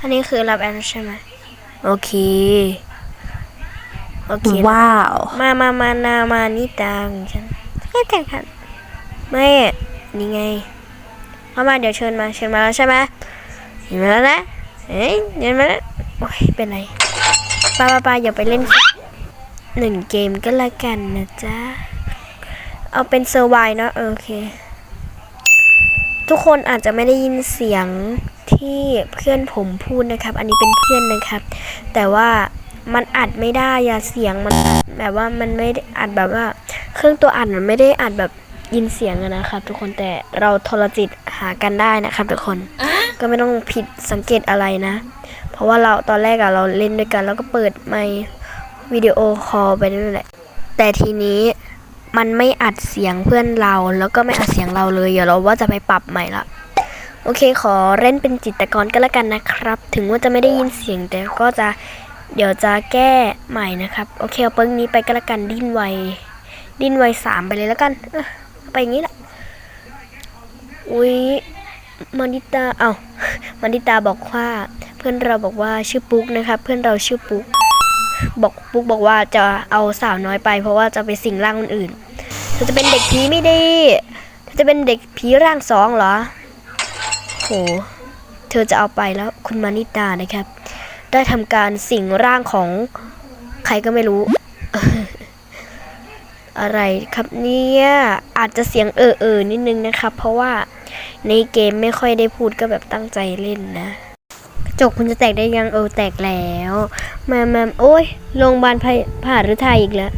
อันนี้คือรับแอนใช่ไหมโอเค โอเค ว้าว มามามานามานี่ตังฉันแค่แต่ค่ะไม่นี่ไงเข้ามาเดี๋ยวเชิญมาเชิญมาแล้วใช่ไหมเห็นมาแล้วนะเอ้ยเห็นมาแล้วโอ้ยเป็นไรป้าป้าป้าอย่าไปเล่นหนึ่งเกมก็แล้วกันนะจ๊ะ เอาเป็นเซอร์ไวเนอะโอเค ทุกคนอาจจะไม่ได้ยินเสียงที่เพื่อนผมพูดนะครับ อันนี้เป็นเพื่อนนะครับ แต่ว่ามันอัดไม่ได้อะเสียงมันแบบว่ามันไม่ได้อัดแบบว่า เครื่องตัวอัดมันไม่ได้อัดแบบยินเสียงนะครับ ทุกคนแต่เราโทรจิตหากันได้นะครับ ทุกคนก็ไม่ต้องผิดสังเกตอะไรนะ เพราะว่าเราตอนแรกอะเราเล่นด้วยกัน แล้วก็เปิดไมค์วิดีโอคอลไปนั่นแหละแต่ทีนี้ มันไม่อัดเสียงเพื่อนเราแล้วก็ไม่อัดเสียงเราเลย เดี๋ยวเราว่าจะไปปรับใหม่ละโอเคขอเล่นเป็นจิตกรก็แล้วกันนะครับ ถึงว่าจะไม่ได้ยินเสียงแต่ก็จะเดี๋ยวจะแก้ใหม่นะครับ โอเคเอาเปิ้งนี้ไปก็แล้วกันดิ้นไวดิ้นไวสามไปเลยแล้วกันไปอย่างนี้แหละอุ้ยมานิตาเอา้ามานิตาบอกว่า เพื่อนเราบอกว่าชื่อปุ๊กนะครับ เพื่อนเราชื่อปุ๊ก บอกปุ๊กบอกว่าจะเอาสาวน้อยไป เพราะว่าจะไปสิงร่างคนอื่นเธอจะเป็นเด็กผีไม่ดีเธอจะเป็นเด็กผีร่างสองเหรอโหเธอจะเอาไปแล้วคุณมานิตานะครับ ได้ทำการสิงร่างของใครก็ไม่รู้ อะไรครับเนี่ยอาจจะเสียงเออเออนิดนึงนะครับ เพราะว่าในเกมไม่ค่อยได้พูดก็แบบตั้งใจเล่นนะกระ จกคุณจะแตกได้ยังเออแตกแล้ว มามาโอ้ยโรงพยาบาลผ่าหรือไทยอีกแล้ว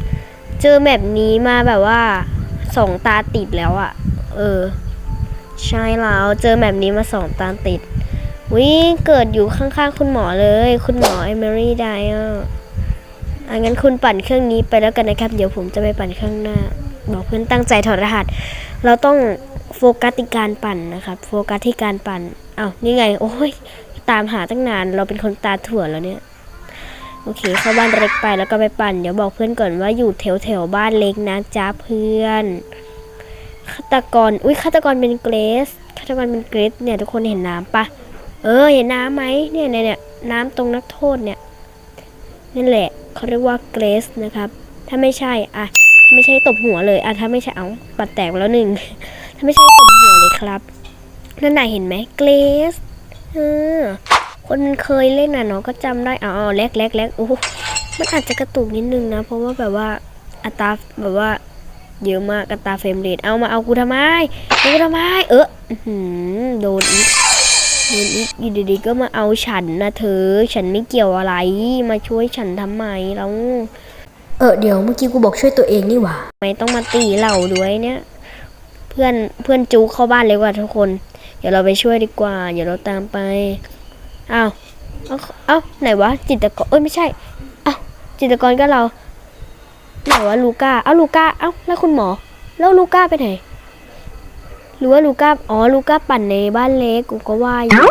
เจอแบบนี้มาแบบว่าสองตาติดแล้วอะ่ะเออ ใช่แล้วเจอแบบนี้มาสองตาติดวิเกิดอยู่ข้างๆคุณหมอเลย คุณหมอเอเมิรี่ไดอะอะงั้นคุณปั่นเครื่องนี้ไปแล้วกันนะครับ เดี๋ยวผมจะไปปั่นเครื่องหน้า บอกเพื่อนตั้งใจถอดรหัส เราต้องโฟกัสที่การปั่นนะครับ โฟกัสที่การปั่นอ้าวนี่ไง โอ้ย ตามหาตั้งนาน เราเป็นคนตาถั่วแล้วเนี่ย โอเค เข้าบ้านเล็กไปแล้วก็ไปปั่น เดี๋ยวบอกเพื่อนก่อนว่าอยู่แถวแถวบ้านเล็กนะจ้าเพื่อนฆาตกร อุ้ยฆาตกรเป็นเกรซฆาตกรเป็นเกรซเนี่ยทุกคนเห็นน้ำปะเออ เห็นน้ำไหมเนี่ยเนี่ยน้ำตรงนักโทษเนี่ยนั่นแหละเขาเรียกว่าเกรสนะครับ ถ้าไม่ใช่อะถ้าไม่ใช่ตบหัวเลยอะถ้าไม่ใช่เอาปัดแตกแล้วหนึ่งถ้าไม่ใช่ตบหัวเลยครับนั่นไหนะเห็นไหมเกรส เออคนมันเคยเล่นอะเนาะก็จำได้อ๋อแลกแลกแลกโอ้โหมันอาจจะกระตุกนิดนึงนะ เพราะว่าแบบว่าอัตราแบบว่า เยอะมากอัตราเฟรมเรทเอามาเอากูทำไมเอากูทำไม เอออื้อหือโดนอีกเดินอีกอยู่ดีๆก็มาเอาฉันนะเธอ ฉันไม่เกี่ยวอะไร มาช่วยฉันทำไมแล้วเออเดี๋ยวเมื่อกี้กูบอกช่วยตัวเองนี่หว่าทำไม่ต้องมาตีเราด้วยเนี่ย เพื่อนเพื่อนจูเข้าบ้านเลยว่าทุกคน เดี๋ยวเราไปช่วยดีกว่า เดี๋ยวเราตามไปอ้าวเอาเอาไหนวะจิตกรเอ้ยไม่ใช่เอ้าจิตกรก็เราไหนวะลูก้าเอ้าลูก้าเอ้าแล้วคุณหมอ แล้วลูก้าไปไหนหรือว่าลูก้าอ๋อลูก้าปั่นในบ้านเล็กกูก็ว่าอยู่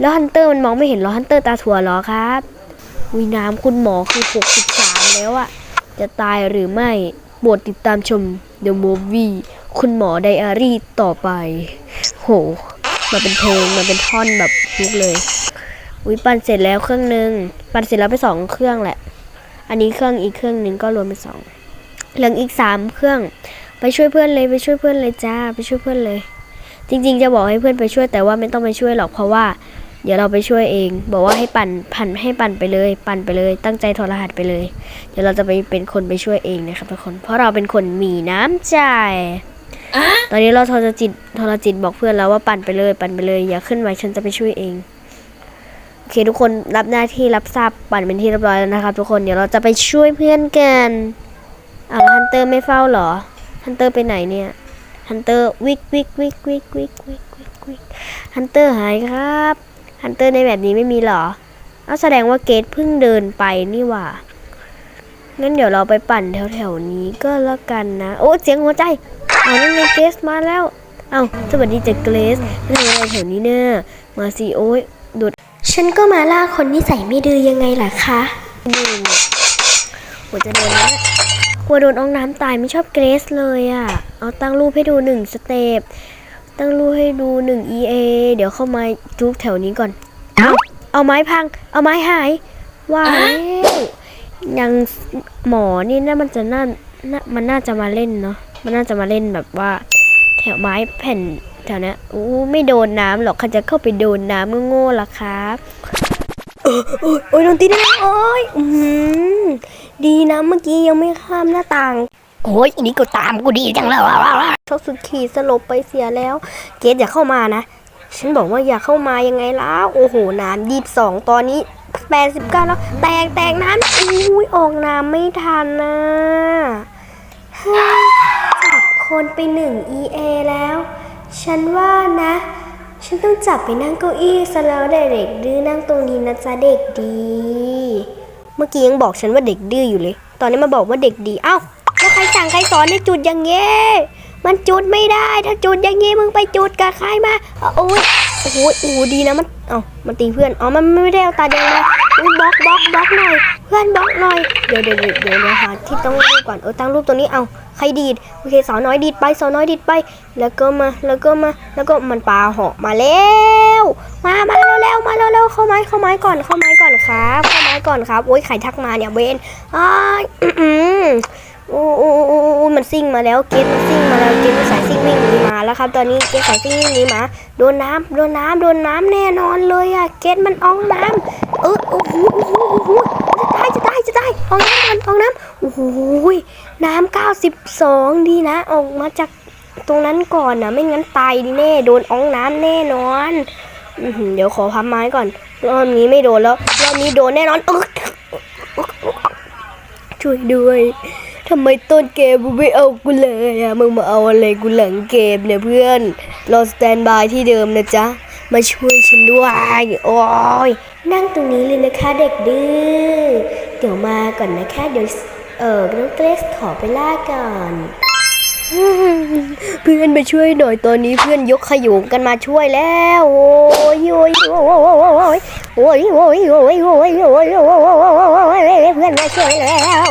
แล้วฮันเตอร์มันมองไม่เห็นเหรอฮันเตอร์ตาถั่วเหรอครับวิน้ำคุณหมอคือ63แล้วอะจะตายหรือไม่โปรดติดตามชม The Movie คุณหมอไดอารี่ต่อไป หมาเป็นเพลงมาเป็นท่อนแบบพุกเลยวิปั่นเสร็จแล้วเครื่องหนึ่งปั่นเสร็จแล้วไปสองเครื่องแหละ อันนี้เครื่องอีกเครื่องหนึ่งก็รวมเป็นสองเหลืออีกสามเครื่อง ไปช่วยเพื่อนเลยไปช่วยเพื่อนเลยจ้าไปช่วยเพื่อนเลย จริง ๆ จะบอกให้เพื่อนไปช่วยแต่ว่าไม่ต้องไปช่วยหรอกเพราะว่า เดี๋ยวเราไปช่วยเอง บอกว่าให้ปั่นปั่นให้ปั่นไปเลย ปั่นไปเลย ตั้งใจถอรหัสไปเลย เดี๋ยวเราจะไปเป็นคนไปช่วยเองนะครับทุกคน เพราะเราเป็นคนมีน้ำใจ ตอนนี้เราโทรจิตโทรจิตบอกเพื่อนแล้วว่าปั่นไปเลยปั่นไปเลย อย่าขึ้นมาฉันจะไปช่วยเองโอเค ทุกคนรับหน้าที่รับทราบปั่นเป็นที่เรียบร้อยแล้วนะครับ ทุกคนเดี๋ยวเราจะไปช่วยเพื่อนกันเอาแล้วฮันเตอร์ไม่เฝ้าเหรอฮันเตอร์ไปไหนเนี่ยฮันเตอร์วิกวิกวิกวิกวิกวิกวิกวิกฮันเตอร์หายครับฮันเตอร์ในแบบนี้ไม่มีเหรอเอาแสดงว่าเกตเพิ่งเดินไปนี่หว่างั้นเดี๋ยวเราไปปั่นแถวๆนี้ก็แล้วกันนะ โอ้เสียงหัวใจ เอานั่นไงเกรสมาแล้ว เอาสวัสดีจากเกรสไม่ทำอะไรแถวนี้เนี่ยมาสิโอ้ยโดดฉันก็มาล่าคนนิสัยไม่ดื้อยังไงล่ะคะนี่เนี่ยหัวจะโดนแล้วเนี่ยกลัวโดนอองน้ำตายไม่ชอบเกรสเลยอะ่ะ เอาตั้งรูปให้ดูหนึ่งสเต็ปตั้งรูปให้ดูหนึ่ง EA เดี๋ยวเข้ามาจุกแถวนี้ก่อน เอาเอาเอาไม้พัง เอาไม้หายว่าแล้วยังหมอนี่น่ามันจะน่าน่ามันน่าจะมาเล่นเนาะ มันน่าจะมาเล่นแบบว่า แถวไม้แผ่นแถวเนี้ยอู้ไม่โดนน้ำหรอกเขาจะเข้าไปโดนน้ำโง่ๆล่ะครับโอ้ยโอ้อ้ยโดนตีได้แล้วโอ้ยอือหือดีนะเมื่อกี้ยังไม่ข้ามหน้าต่างโอ้ยอันนี้ก็ตามกูดีจังเลยว่ะโทสุขีสลบไปเสียแล้ว เกดอย่าเข้ามานะ ฉันบอกว่าอย่าเข้ามายังไงล่ะโอ้โหน้ำยีบสองตอนนี้แปดสิบเก้าแล้วแตกแตกน้ำอุ้ยออกน้ำไม่ทันนะเฮ้ยจับ คนไปหนึ่ง EA แล้ว ฉันว่านะ ฉันต้องจับไปนั่งเก้าอี้ซะแล้วเด็กดื้อนั่งตรงนี้นะจ๊ะเด็กดี เมื่อกี้ยังบอกฉันว่าเด็กดื้ออยู่เลย ตอนนี้มาบอกว่าเด็กดี เอ้าแล้วใครสั่งใครสอนให้จุดอย่างเงี้ยมันจุดไม่ได้ ถ้าจุดอย่างงี้มึงไปจุดกับใครมาอาโอ้ยโอ้โหโอ้โหดีนะมัน เอ้ามันตีเพื่อน อ๋อ มันไม่ได้เอาตาแดงมา อุ้ยบล็อกบล็อกบล็อกหน่อยเพื่อนบล็อกหน่อยเดี๋ยวเดี๋ยวเดี๋ยวเดี๋ยวเดี๋ยวหาที่ต้องรูปก่อนเออตั้งรูปตัวนี้เอาใครดีดโอเคสาวน้อยดีดไปสาวน้อยดีดไป แล้วก็มาแล้วก็มาแล้วก็มันปลาเหาะมาแล้วมามาเร็วๆมาเร็วๆเข้าไม้เข้าไม้ก่อนเข้าไม้ก่อนครับเข้าไม้ก่อนครับโอ้ยใครทักมาเนี่ยเวนอ้ายอื้อหือโอ้โอ้โอ้มันซิ่งมาแล้วเกตมันซิ่งมาแล้วเกมสายซิ่งวิ่งหนีมาแล้วครับตอนนี้เกตสายซิ่งวิ่งหนีมาโดนน้ำโดนน้ำโดนน้ำแน่นอนเลยอะเกตมันอองน้ำ เออโอ้โหโอ้โหโอ้โหจะตายจะตายจะตายอองน้ำก่อนอองน้ำโอ้โหน้ำเก้าสิบสองดีนะ ออกมาจากตรงนั้นก่อนนะไม่งั้นตายแน่โดนอองน้ำแน่นอนเดี๋ยวขอพับไม้ก่อนรอบนี้ไม่โดนแล้วรอบนี้โดนแน่นอนเออช่วยด้วยทำไมต้นเกมมึงไม่เอากูเลยอะมึงมาเอาอะไรกูหลังเกมเนี่ยเพื่อนรอสแตนบายที่เดิมนะจ๊ะ มาช่วยฉันด้วย โอ้ยนั่งตรงนี้เลยนะคะเด็กดื้อ เดี๋ยวมาก่อนนะคะ เดี๋ยวเออน้องเกรซขอไปล่าก่อนเพื่อนมาช่วยหน่อยตอนนี้เพื่อนยกขยุงกันมาช่วยแล้ว โอ้ยโอ้ยโอ้ยโอ้ยโอ้ยโอ้ยโอ้ยโอ้ยโอ้ยโอ้ยเพื่อนมาช่วยแล้ว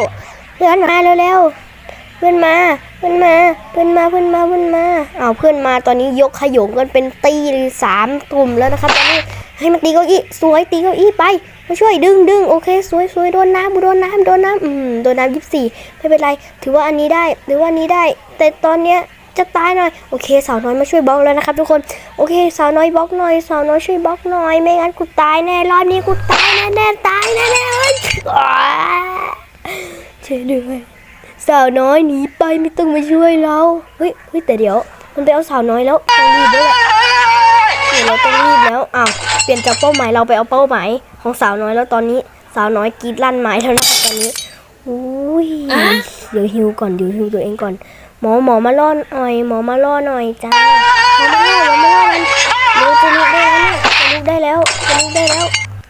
เพื่อนมาเร็วๆเพื่อนมา เพื่อนมาเพื่อนมาเพื่อนมาเพื่อนมาเอาเพื่อนมาตอนนี้ยกขยงกันเป็นตีสามกลุ่มแล้วนะครับตอนนี้ให้มันตีเก้าอี้สวยตีเก้าอี้ไปมาช่วยดึงดึงโอเค สวยสวยโดนน้ำโดนน้ำโดนน้ำอืมโดนน้ำยี่สิบสี่ไม่เป็นไร ถือว่าอันนี้ได้ถือว่านี้ได้ แต่ตอนเนี้ยจะตายหน่อยโอเคสาวน้อยมาช่วยบล็อกแล้วนะครับทุกคนโอเคสาวน้อยบล็อกหน่อยสาวน้อยช่วยบล็อกหน่อย ไม่งั้นกูตายแน่รอบนี้กูตายแน่แน่ตายแน่แน่เอ้ยอ้าช่วยด้วย สาวน้อยหนีไปไม่ต้องมาช่วยเราเฮ้ยเฮ้ยแต่เดี๋ยว มันไปเอาสาวน้อยแล้วต้องรีบด้วยแหละเดี๋ยวเราต้องรีบแล้วอ้าวเปลี่ยนจากเป้าหมายเราไปเอาเป้าหมายของสาวน้อยแล้วตอนนี้สาวน้อยกรีดลั่นไม้แล้วนะตอนนี้อุ้ยเดี๋ยวฮิวก่อนเดี๋ยวฮิวตัวเองก่อน หมอหมอมาล่อหน่อย หมอมาล่อหน่อยจ้าหมอมาล่อหมอมาล่อนเดี๋ยวจะลุกได้แล้วจะลุกได้แล้วจะลุกได้แล้ว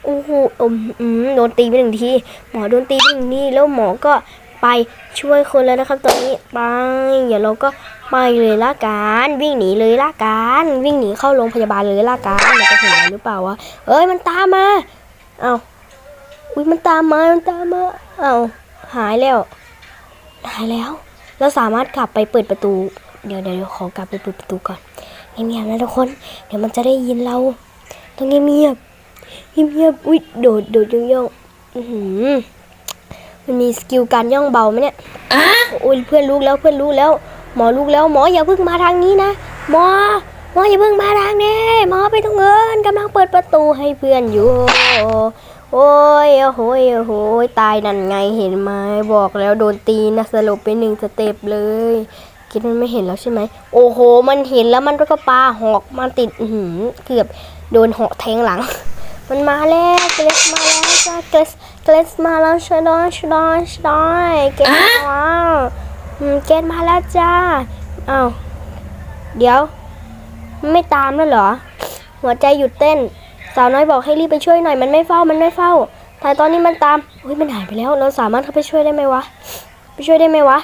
โอ้โหอมอืมโดนตีไปหนึ่งทีหมอโดนตีไปหนึ่งทีแล้วหมอก็ ไปช่วยคนแล้วนะครับตอนนี้ไปเดี๋ยวเราก็ไปเลยละกันวิ่งหนีเลยละกันวิ่งหนีเข้าโรงพยาบาลเลยละกันมันจะถึงแล้วหรือเปล่าวะเอ้ยมันตามมาเอ้าอุ้ยมันตามมามันตามมาเอ้าหายแล้ว หายแล้ว เราสามารถกลับไปเปิดประตู เดี๋ยวเดี๋ยวขอกลับไปเปิดประตูก่อนเงียบๆนะทุกคน เดี๋ยวมันจะได้ยินเราต้องเงียบเงียบๆเงียบๆอุ้ยโดดโดดย่องย่องๆอือหือ มันมีสกิลการย่องเบาไหมเนี่ยโอ้ยเพื่อนรู้แล้วเพื่อนรู้แล้ว หมอรู้แล้วหมออย่าเพิ่งมาทางนี้นะหมอหมออย่าเพิ่งมาทางนี้หมอไปตรงเงินกำลังเปิดประตูให้เพื่อนอยู่ โอ้ยโอ้โหยโอ้โหยตายนั่นไงเห็นไหมบอกแล้วโดนตีนะสลบไปหนึ่งสเต็ปเลยคิดมันไม่เห็นแล้วใช่ไหม โอ้โห มันเห็นแล้วมันก็ปาหอกมาติดอือหือเกือบโดนหอกแทงหลัง มันมาแล้วเกรสมาแล้วจ้าเกรส เกรสมาแล้วช่วยด้วยช่วยด้วยช่วยด้วยเกรสมาแล้วอืมเกรสมาแล้วจ้าอ้าวเดี๋ยว ไม่ตามแล้วเหรอ หัวใจหยุดเต้น สาวน้อยบอกให้รีบไปช่วยหน่อยมันไม่เฝ้ามันไม่เฝ้าแต่ตอนนี้มันตามอุ้ยมันหายไปแล้ว เราสามารถเข้าไปช่วยได้ไหมวะไปช่วยได้ไหมวะ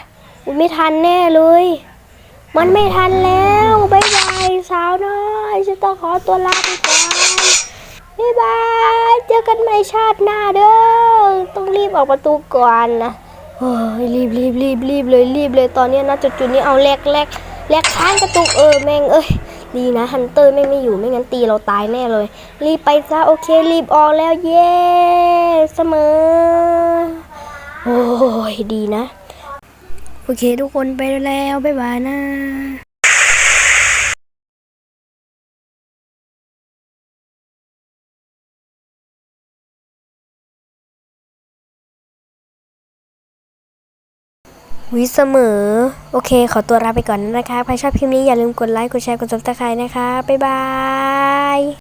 อุ้ยไม่ทันแน่เลย มันไม่ทันแล้วบายบายสาวน้อยฉันต้องขอตัวลาไป บายบาย เจอกันใหม่ชาติหน้าเด้อ ต้องรีบออกประตูก่อนนะโอ้ยรีบรีบรีบรีบเลยรีบเลยตอนนี้นะจุดจุดนี้เอาแลกแลกแลกค้างกระตุกเออแม่งเอ้ยดีนะฮันเตอร์ไม่ไม่อยู่ไม่งั้นตีเราตายแน่เลย รีบไปซะโอเครีบออกแล้วเย้เสมอ โอ้ยดีนะ โอเคทุกคนไปแล้วบ๊ายบายนะ วิเสมอ โอเค ขอตัวลาไปก่อนนะคะ ใครชอบคลิปนี้อย่าลืมกดไลค์ กดแชร์ กดซับสไครต์นะคะ บ๊ายบาย